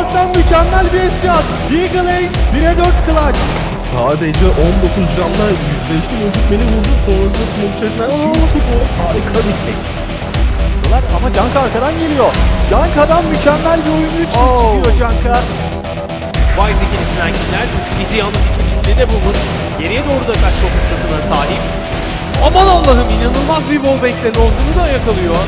mükemmel bir headshot. Eagle Ace 1'e 4 clutch. Sadece 19 canla 105'li mevcut beni vurdu. Sonrasında smoke içerisinden harika bir şey. Ama Canka arkadan geliyor. Canka'dan mükemmel bir oyun 3 Oh. çıkıyor Canka. Wise ikilisinden gider. Bizi yalnız ikinciliği de bulur. Geriye doğru da kaç kaçma fırsatına sahip. Aman Allah'ım inanılmaz bir wallbang'le Lozun'u da yakalıyor.